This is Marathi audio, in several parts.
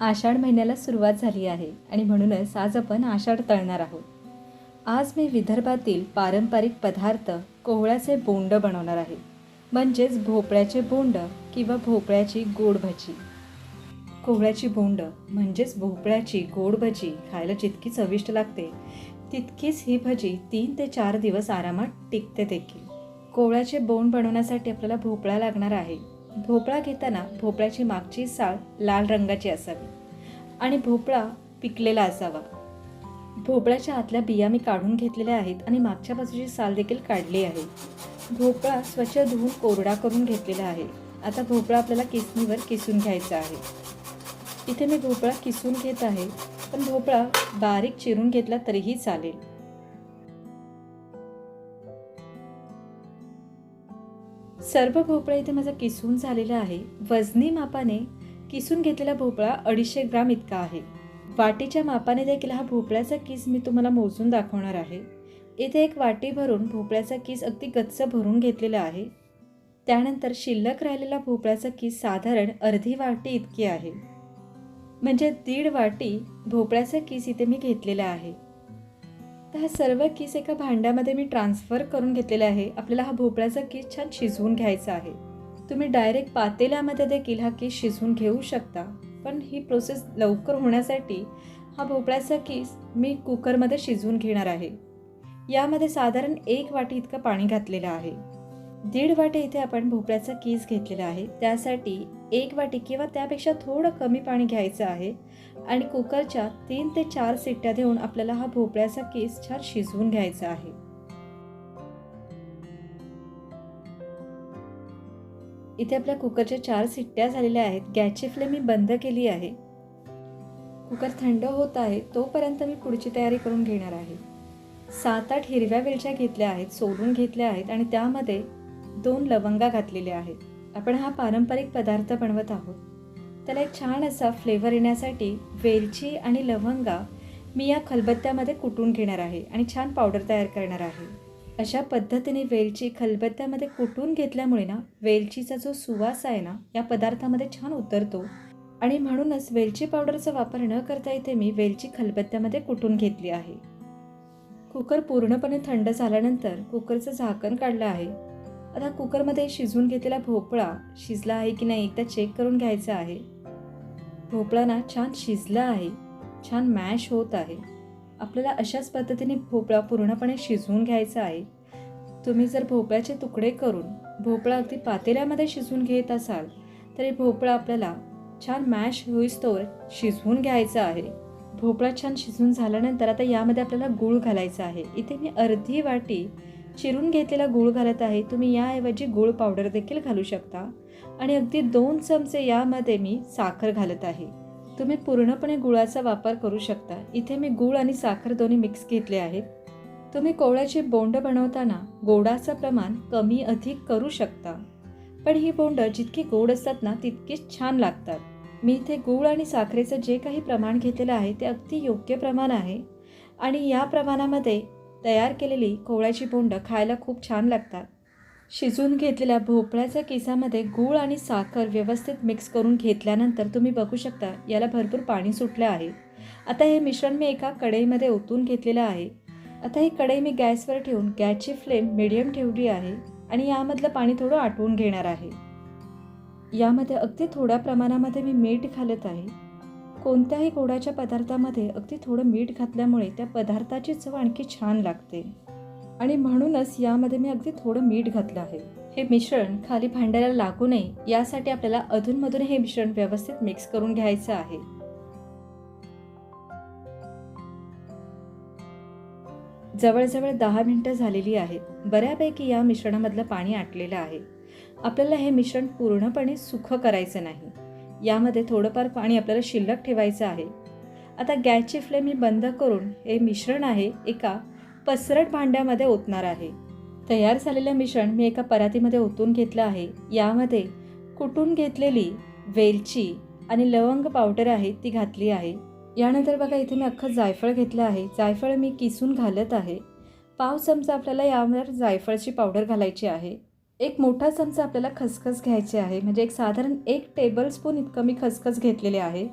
आषाढ महिन्याला सुरुवात झाली आहे आणि म्हणूनच आज आपण आषाढ तळणार आहोत. आज मी विदर्भातील पारंपरिक पदार्थ कोहळ्याचे बोंड बनवणार आहे. म्हणजेच भोपळ्याचे बोंड किंवा भोपळ्याची गोड भजी. कोहळ्याची बोंड म्हणजेच भोपळ्याची गोड भजी खायला जितकी चविष्ट लागते तितकीच ही भजी तीन ते चार दिवस आरामात टिकते देखील. कोहळ्याचे बोंड बनवण्यासाठी आपल्याला भोपळा लागणार आहे. भोपळा घेताना भोपळ्याची मागची साळ लाल रंगाची असावी आणि भोपळा पिकलेला असावा. भोपळ्याच्या आतल्या बिया मी काढून घेतलेल्या आहेत आणि मागच्या बाजूची साल देखील काढली आहे. भोपळा स्वच्छ धुवून कोरडा करून घेतलेला आहे. आता भोपळा आपल्याला किसणीवर किसून घ्यायचा आहे. इथे मी भोपळा किसून घेत आहे पण भोपळा बारीक चिरून घेतला तरीही चालेल. सर्व भोपळा इथे माझा किसून झालेला आहे. वजनी मापाने किसून घेतलेला भोपळा अडीचशे ग्राम इतका आहे. वाटीच्या मापाने देखील हा भोपळ्याचा किस मी तुम्हाला मोजून दाखवणार आहे. इथे एक वाटी भरून भोपळ्याचा किस अगदी गच्च भरून घेतलेला आहे. त्यानंतर शिल्लक राहिलेला भोपळ्याचा किस साधारण अर्धी वाटी इतकी आहे. म्हणजे दीड वाटी भोपळ्याचा किस इथे मी घेतलेला आहे. तर हा सर्व किस एका भांड्यामध्ये मी ट्रान्सफर करून घेतलेला आहे. आपल्याला हा भोपळ्याचा किस छान शिजवून घ्यायचा आहे. तुम्ही डायरेक्ट पातेल्यामध्ये देखील हा किस शिजवून घेऊ शकता. पण ही प्रोसेस लवकर होण्यासाठी हा भोपळ्याचा किस मी कुकरमध्ये शिजवून घेणार आहे. यामध्ये साधारण एक वाटी इतकं पाणी घातलेलं आहे. दीड वाटी इथे आपण भोपळ्याचा किस घेतलेला आहे. त्यासाठी एक वाटी किंवा त्यापेक्षा थोडं कमी पाणी घ्यायचं आहे आणि कुकरच्या तीन ते चार सिट्ट्या देऊन आपल्याला हा भोपळ्याचा केस छान शिजवून घ्यायचा आहे. इथे आपल्या कुकरच्या चार सिट्ट्या झालेल्या आहेत. गॅसची फ्लेम मी बंद केली आहे. कुकर थंड होत आहे तोपर्यंत मी पुढची तयारी करून घेणार आहे. सात आठ हिरव्या वेलच्या घेतल्या आहेत सोलून घेतल्या आहेत आणि त्यामध्ये दोन लवंगा घातलेल्या आहेत. आपण हा पारंपरिक पदार्थ बनवत आहोत. त्याला एक छान असा फ्लेवर येण्यासाठी वेलची आणि लवंगा मी या खलबत्त्यामध्ये कुटून घेणार आहे आणि छान पावडर तयार करणार आहे. अशा पद्धतीने वेलची खलबत्त्यामध्ये कुटून घेतल्यामुळे ना वेलचीचा जो सुवास आहे ना या पदार्थामध्ये छान उतरतो. आणि म्हणूनच वेलची पावडरचा वापर न करता इथे मी वेलची खलबत्त्यामध्ये कुटून घेतली आहे. कुकर पूर्णपणे थंड झाल्यानंतर कुकरचं झाकण काढलं आहे. आता कुकरमध्ये शिजवून घेतलेला भोपळा शिजला आहे की नाही एकदा चेक करून घ्यायचा आहे. भोपळा ना छान शिजला आहे. छान मॅश होत आहे. आपल्याला अशाच पद्धतीने भोपळा पूर्णपणे शिजवून घ्यायचा आहे. तुम्ही जर भोपळ्याचे तुकडे करून भोपळा अगदी पातेल्यामध्ये शिजवून घेत असाल तरी भोपळा आपल्याला छान मॅश होईस्तोवर शिजवून घ्यायचा आहे. भोपळा छान शिजून झाल्यानंतर आता यामध्ये आपल्याला गूळ घालायचा आहे. इथे मी अर्धी वाटी चिरून घेतलेला गूळ घालत आहे तुम्ही याऐवजी गूळ पावडर देखील घालू शकता. आणि अगदी दोन चमचे यामध्ये मी साखर घालत आहे. तुम्ही पूर्णपणे गुळाचा वापर करू शकता. इथे मी गूळ आणि साखर दोन्ही मिक्स घेतले आहेत. तुम्ही कोवळ्याची बोंड बनवताना गोडाचं प्रमाण कमी अधिक करू शकता. पण ही बोंड जितकी गोड असतात ना तितकीच छान लागतात. मी इथे गूळ आणि साखरेचं जे काही प्रमाण घेतलेलं आहे ते अगदी योग्य प्रमाण आहे. आणि या प्रमाणामध्ये तयार केलेली कोवळ्याची बोंड खायला खूप छान लागतात. शिजून घेतलेल्या भोपळ्याच्या केसामध्ये गूळ आणि साखर व्यवस्थित मिक्स करून घेतल्यानंतर तुम्ही बघू शकता याला भरपूर पाणी सुटलं आहे. आता हे मिश्रण मी एका कढईमध्ये ओतून घेतलेलं आहे. आता ही कढई मी गॅसवर ठेवून गॅसची फ्लेम मिडियम ठेवली आहे आणि यामधलं पाणी थोडं आटवून घेणार आहे. यामध्ये अगदी थोड्या प्रमाणामध्ये मी मीठ घालत आहे. कोणत्याही गोडाच्या पदार्थामध्ये अगदी थोडं मीठ घातल्यामुळे त्या पदार्थाची चव आणखी छान लागते. आणि म्हणूनच यामध्ये मी अगदी थोडं मीठ घातलं आहे. हे मिश्रण खाली भांड्याला लागू नये यासाठी आपल्याला अधूनमधून हे मिश्रण व्यवस्थित मिक्स करून घ्यायचं आहे. जवळजवळ दहा मिनटं झालेली आहेत. बऱ्यापैकी या मिश्रणामधलं पाणी आटलेलं आहे. आपल्याला हे मिश्रण पूर्णपणे सुखं करायचं नाही. यामध्ये थोडंफार पाणी आपल्याला शिल्लक ठेवायचं आहे. आता गॅसची फ्लेम मी बंद करून हे मिश्रण आहे एका पसरट भांड्यामध्ये ओतणार आहे. तयार झालेलं मिश्रण मी एका परातीमध्ये ओतून घेतलं आहे. यामध्ये कुटून घेतलेली वेलची आणि लवंग पावडर आहे ती घातली आहे. यानंतर बघा इथे मी अख्खं जायफळ घेतलं आहे. जायफळ मी किसून घालत आहे. पाव चमचा आपल्याला यावर जायफळची पावडर घालायची आहे. एक मोठा चमचा आपल्याला खसखस घ्यायची आहे. म्हणजे एक साधारण एक टेबलस्पून इतकं मी खसखस घेतलेले आहे.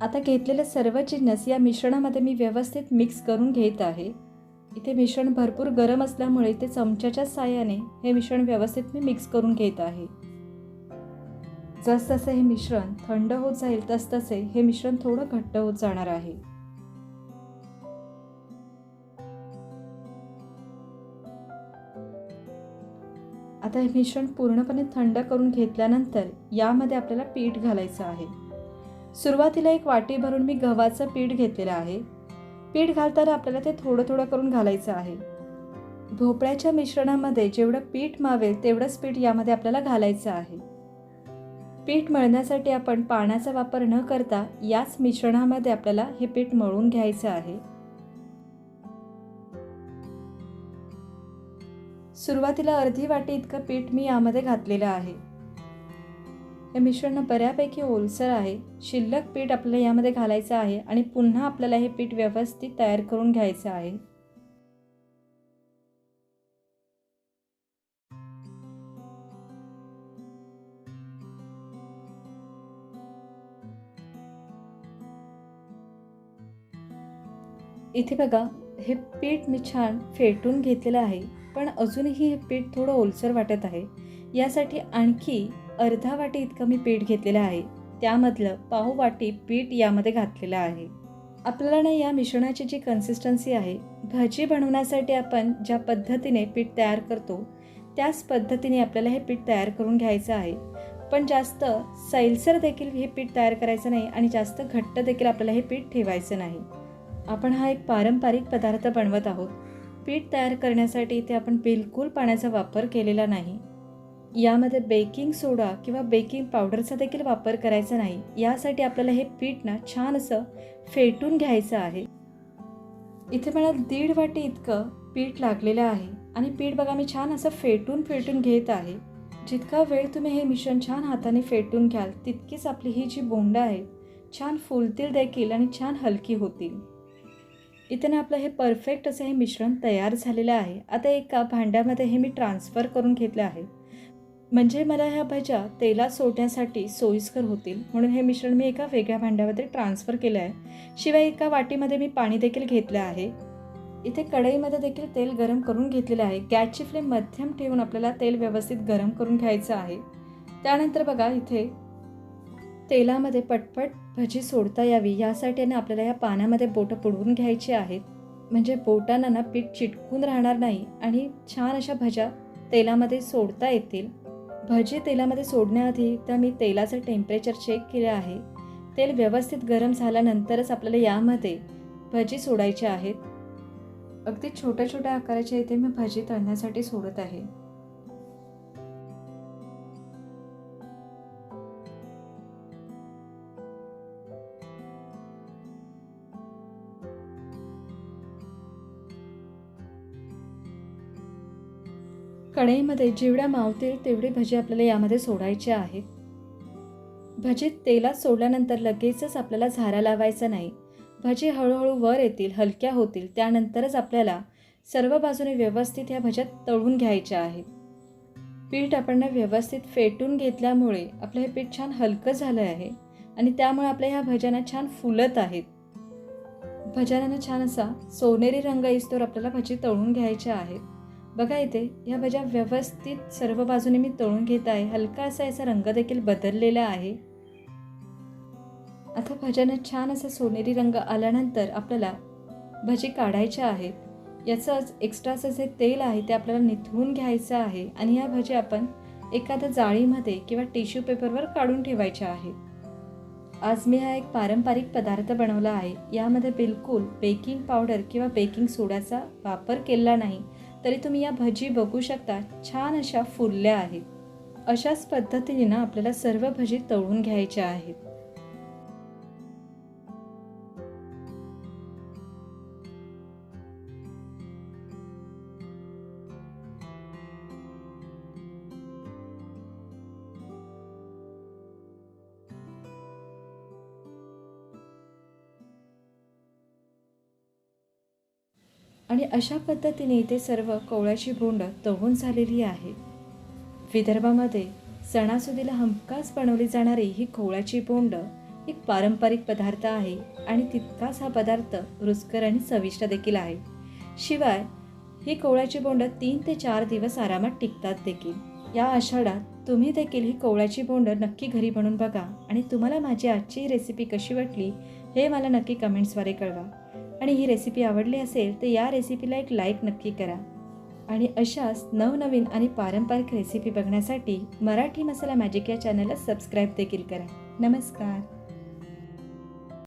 आता घेतलेले सर्व जिन्नस या मिश्रणामध्ये मी व्यवस्थित मिक्स करून घेत आहे. इथे मिश्रण भरपूर गरम असल्यामुळे ते चमच्याच्या साहाय्याने हे मिश्रण व्यवस्थित मी मिक्स करून घेत आहे. जसजसे हे मिश्रण थंड होत जाईल तसतसे हे मिश्रण थोडं घट्ट होत जाणार आहे. आता हे मिश्रण पूर्णपणे थंड करून घेतल्यानंतर यामध्ये आपल्याला पीठ घालायचं आहे. सुरुवातीला एक वाटी भरून मी गव्हाचं पीठ घेतलेलं आहे. पीठ घालताना आपल्याला ते थोडं थोडं करून घालायचं आहे. भोपळ्याच्या मिश्रणामध्ये जेवढं पीठ मावेल तेवढंच पीठ यामध्ये आपल्याला घालायचं आहे. पीठ मळण्यासाठी आपण पाण्याचा वापर न करता याच मिश्रणामध्ये आपल्याला हे पीठ मळून घ्यायचं आहे. सुरुवातीला अर्धी वाटी इतकं पीठ मी यामध्ये घातलेलं आहे. हे मिश्रण बऱ्यापैकी ओलसर आहे. शिल्लक पीठ आपल्याला यामध्ये घालायचं आहे आणि पुन्हा आपल्याला हे पीठ व्यवस्थित तयार करून घ्यायचं आहे. इथे बघा हे पीठ मी छान फेटून घेतलेलं आहे. पण अजूनही हे पीठ थोडं ओलसर वाटत आहे. यासाठी आणखी अर्धा वाटी इतकं मी पीठ घेतलेलं आहे. त्यामधलं पाव वाटी पीठ यामध्ये घातलेलं आहे. आपल्याला ना या मिश्रणाची जी कन्सिस्टन्सी आहे भजी बनवण्यासाठी आपण ज्या पद्धतीने पीठ तयार करतो त्याच पद्धतीने आपल्याला हे पीठ तयार करून घ्यायचं आहे. पण जास्त सैलसर देखील हे पीठ तयार करायचं नाही आणि जास्त घट्ट देखील आपल्याला हे पीठ ठेवायचं नाही. आपण हा एक पारंपरिक पदार्थ बनवत आहोत. पीठ तयार करण्यासाठी इथे आपण बिलकुल पाण्याचा वापर केलेला नाही. यामध्ये बेकिंग सोडा किंवा बेकिंग पावडरचा देखील वापर करायचा नाही. यासाठी आपल्याला हे पीठ ना छान असं फेटून घ्यायचं आहे. इथे मला दीड वाटी इतकं पीठ लागलेलं आहे. आणि पीठ बघा मी छान असं फेटून फेटून घेत आहे. जितका वेळ तुम्ही हे मिश्रण छान हाताने फेटून घ्याल तितकीच आपली ही जी बोंड आहे छान फुलतील देखील आणि छान हलकी होतील. इथे ना आपलं हे परफेक्ट असं हे मिश्रण तयार झालेलं आहे. आता एका भांड्यामध्ये हे मी ट्रान्सफर करून घेतलं आहे. म्हणजे मला ह्या भज्या तेलात सोडण्यासाठी सोयीस्कर होतील. म्हणून हे मिश्रण मी एका वेगळ्या भांड्यामध्ये ट्रान्सफर केलं आहे. शिवाय एका वाटीमध्ये मी पाणी देखील घेतलं आहे. इथे कढईमध्ये देखील तेल गरम करून घेतलेलं आहे. गॅसची फ्लेम मध्यम ठेवून आपल्याला तेल व्यवस्थित गरम करून घ्यायचं आहे. त्यानंतर बघा इथे तेलामध्ये पटपट भजी सोडता यावी यासाठी ना आपल्याला या पाण्यामध्ये बोटं बुडवून घ्यायची आहेत. म्हणजे बोटांना ना पीठ चिटकून राहणार नाही आणि छान अशा भज्या तेलामध्ये सोडता येतील. भजी तेलामध्ये सोडण्याआधी तर मी तेलाचं टेम्परेचर चेक केलं आहे. तेल व्यवस्थित गरम झाल्यानंतरच आपल्याला यामध्ये भजी सोडायची आहेत. अगदी छोट्या छोट्या आकाराच्या इथे मी भजी तळण्यासाठी सोडत आहे. कढईमध्ये जेवढ्या मावतील तेवढी भजी आपल्याला यामध्ये सोडायची आहेत भजी तेलात सोडल्यानंतर लगेचच आपल्याला झारा लावायचा नाही. भजी हळूहळू वर येतील हलक्या होतील त्यानंतरच आपल्याला सर्व बाजूने व्यवस्थित ह्या भज्या तळून घ्यायच्या आहेत पीठ आपण व्यवस्थित फेटून घेतल्यामुळे आपलं हे पीठ छान हलकं झालं आहे आणि त्यामुळे आपल्या ह्या भज्यांना छान फुलत आहेत. भज्यांना छान असा सोनेरी रंग येस्तोवर आपल्याला भजी तळून घ्यायच्या आहेत. बघा इथे या भज्या व्यवस्थित सर्व बाजूने मी तळून घेत आहे. हलका असा याचा रंग देखील बदललेला आहे. आता भज्यांना छान असा सोनेरी रंग आल्यानंतर आपल्याला भजी काढायच्या आहेत. याचंच एक्स्ट्राचं जे तेल आहे ते आपल्याला निथळून घ्यायचं आहे आणि या भजी आपण एखाद्या जाळीमध्ये किंवा टिश्यू पेपरवर काढून ठेवायच्या आहेत. आज मी हा एक पारंपरिक पदार्थ बनवला आहे. यामध्ये बिलकुल बेकिंग पावडर किंवा बेकिंग सोड्याचा वापर केला नाही. तरी तुम्ही या भजी बघू शकता. छान अशा फुलल्या आहेत. अशाच पद्धतीने ना आपल्याला सर्व भजी तळून घ्यायच्या आहेत. आणि अशा पद्धतीने इथे सर्व कोवळ्याची बोंड तवून झालेली आहे. विदर्भामध्ये सणासुदीला हमखास बनवली जाणारी ही कोवळ्याची बोंड एक पारंपरिक पदार्थ आहे आणि तितकाच हा पदार्थ रुचकर आणि चविष्ट देखील आहे. शिवाय ही कोवळ्याची बोंड तीन ते चार दिवस आरामात टिकतात देखील. या आषाढात तुम्ही देखील ही कोवळ्याची बोंड नक्की घरी बनवून बघा आणि तुम्हाला माझी आजची रेसिपी कशी वाटली हे मला नक्की कमेंट्सद्वारे कळवा. आणि ही रेसिपी आवडली असेल तर या रेसिपीला एक लाईक नक्की करा. आणि अशाच नवनवीन आणि पारंपरिक रेसिपी बघण्यासाठी मराठी मसाला मॅजिक या चॅनलला सबस्क्राईब देखील करा. नमस्कार.